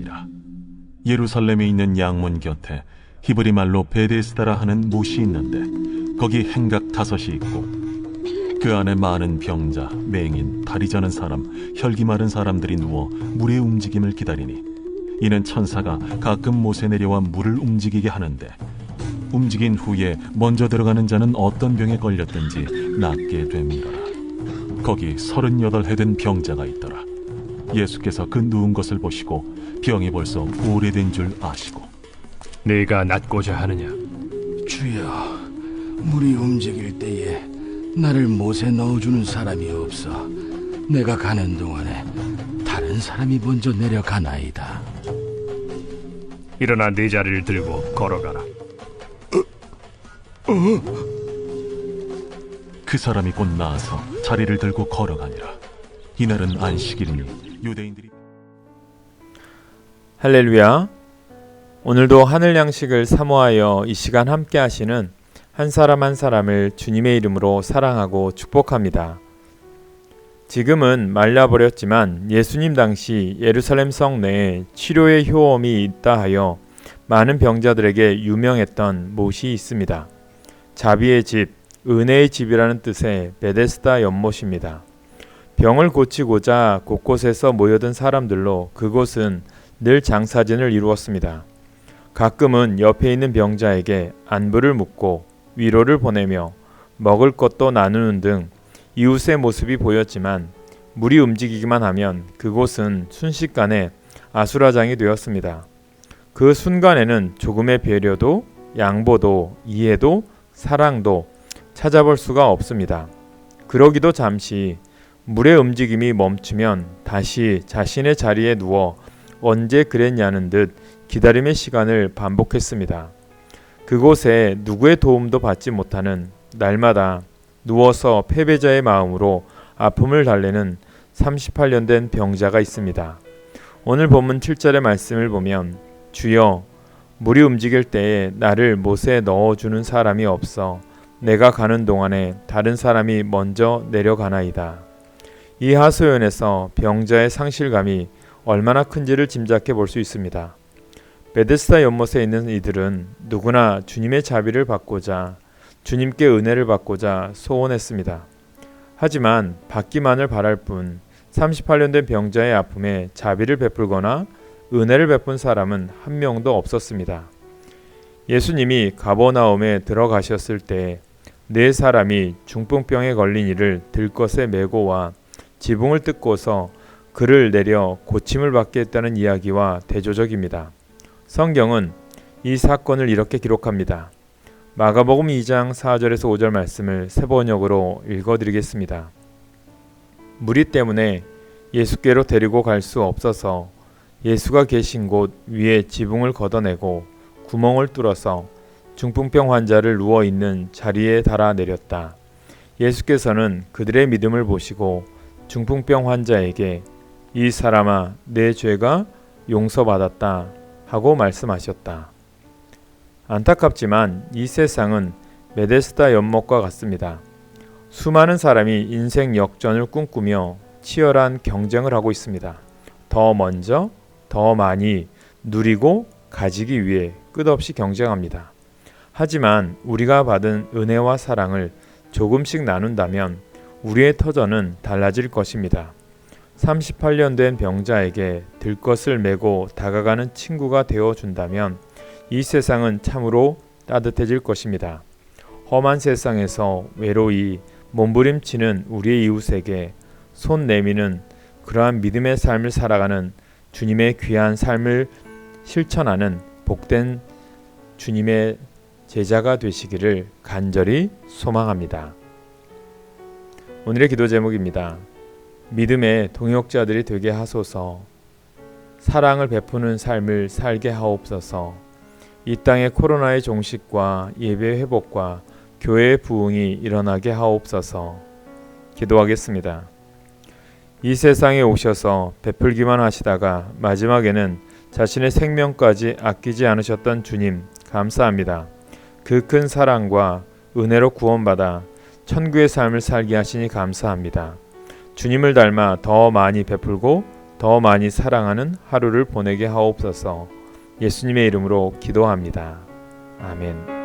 이라. 예루살렘에 있는 양문 곁에 히브리 말로 베데스다라 하는 못이 있는데 거기 행각 다섯이 있고 그 안에 많은 병자, 맹인, 다리 저는 사람, 혈기 마른 사람들이 누워 물의 움직임을 기다리니 이는 천사가 가끔 못에 내려와 물을 움직이게 하는데 움직인 후에 먼저 들어가는 자는 어떤 병에 걸렸든지 낫게 됨이라. 거기 서른여덟 해된 병자가 있더라. 예수께서 그 누운 것을 보시고 병이 벌써 오래된 줄 아시고 네가 낫고자 하느냐? 주여, 물이 움직일 때에 나를 못에 넣어주는 사람이 없어. 내가 가는 동안에 다른 사람이 먼저 내려가나이다. 일어나 네 자리를 들고 걸어가라. 그 사람이 곧 나아서 자리를 들고 걸어가니라. 이날은 안식일이니 유대인들이 할렐루야. 오늘도 하늘 양식을 사모하여 이 시간 함께 하시는 한 사람 한 사람을 주님의 이름으로 사랑하고 축복합니다. 지금은 말라버렸지만 예수님 당시 예루살렘 성 내에 치료의 효험이 있다 하여 많은 병자들에게 유명했던 못이 있습니다. 자비의 집, 은혜의 집이라는 뜻의 베데스다 연못입니다. 병을 고치고자 곳곳에서 모여든 사람들로 그곳은 늘 장사진을 이루었습니다. 가끔은 옆에 있는 병자에게 안부를 묻고 위로를 보내며 먹을 것도 나누는 등 이웃의 모습이 보였지만 물이 움직이기만 하면 그곳은 순식간에 아수라장이 되었습니다. 그 순간에는 조금의 배려도 양보도 이해도 사랑도 찾아볼 수가 없습니다. 그러기도 잠시 물의 움직임이 멈추면 다시 자신의 자리에 누워 언제 그랬냐는 듯 기다림의 시간을 반복했습니다. 그곳에 누구의 도움도 받지 못하는 날마다 누워서 패배자의 마음으로 아픔을 달래는 38년 된 병자가 있습니다. 오늘 본문 7절의 말씀을 보면 주여 물이 움직일 때에 나를 못에 넣어주는 사람이 없어 내가 가는 동안에 다른 사람이 먼저 내려가나이다. 이 하소연에서 병자의 상실감이 얼마나 큰지를 짐작해 볼 수 있습니다. 베데스다 연못에 있는 이들은 누구나 주님의 자비를 받고자 주님께 은혜를 받고자 소원했습니다. 하지만 받기만을 바랄 뿐 38년 된 병자의 아픔에 자비를 베풀거나 은혜를 베푼 사람은 한 명도 없었습니다. 예수님이 가버나움에 들어가셨을 때 네 사람이 중풍병에 걸린 이를 들것에 메고 와 지붕을 뜯고서 그를 내려 고침을 받게 했다는 이야기와 대조적입니다. 성경은 이 사건을 이렇게 기록합니다. 마가복음 2장 4절에서 5절 말씀을 세 번역으로 읽어드리겠습니다. 무리 때문에 예수께로 데리고 갈 수 없어서 예수가 계신 곳 위에 지붕을 걷어내고 구멍을 뚫어서 중풍병 환자를 누워 있는 자리에 달아 내렸다. 예수께서는 그들의 믿음을 보시고 중풍병 환자에게 이 사람아 내 죄가 용서받았다 하고 말씀하셨다. 안타깝지만 이 세상은 메데스다 연못과 같습니다. 수많은 사람이 인생 역전을 꿈꾸며 치열한 경쟁을 하고 있습니다. 더 먼저, 더 많이 누리고 가지기 위해 끝없이 경쟁합니다. 하지만 우리가 받은 은혜와 사랑을 조금씩 나눈다면 우리의 터전은 달라질 것입니다. 38년 된 병자에게 들 것을 메고 다가가는 친구가 되어 준다면 이 세상은 참으로 따뜻해질 것입니다. 험한 세상에서 외로이 몸부림치는 우리의 이웃에게 손 내미는 그러한 믿음의 삶을 살아가는 주님의 귀한 삶을 실천하는 복된 주님의 제자가 되시기를 간절히 소망합니다. 오늘의 기도 제목입니다. 믿음의 동역자들이 되게 하소서. 사랑을 베푸는 삶을 살게 하옵소서. 이 땅의 코로나의 종식과 예배 회복과 교회의 부흥이 일어나게 하옵소서. 기도하겠습니다. 이 세상에 오셔서 베풀기만 하시다가 마지막에는 자신의 생명까지 아끼지 않으셨던 주님 감사합니다. 그 큰 사랑과 은혜로 구원받아 천국의 삶을 살게 하시니 감사합니다. 주님을 닮아 더 많이 베풀고 더 많이 사랑하는 하루를 보내게 하옵소서. 예수님의 이름으로 기도합니다. 아멘.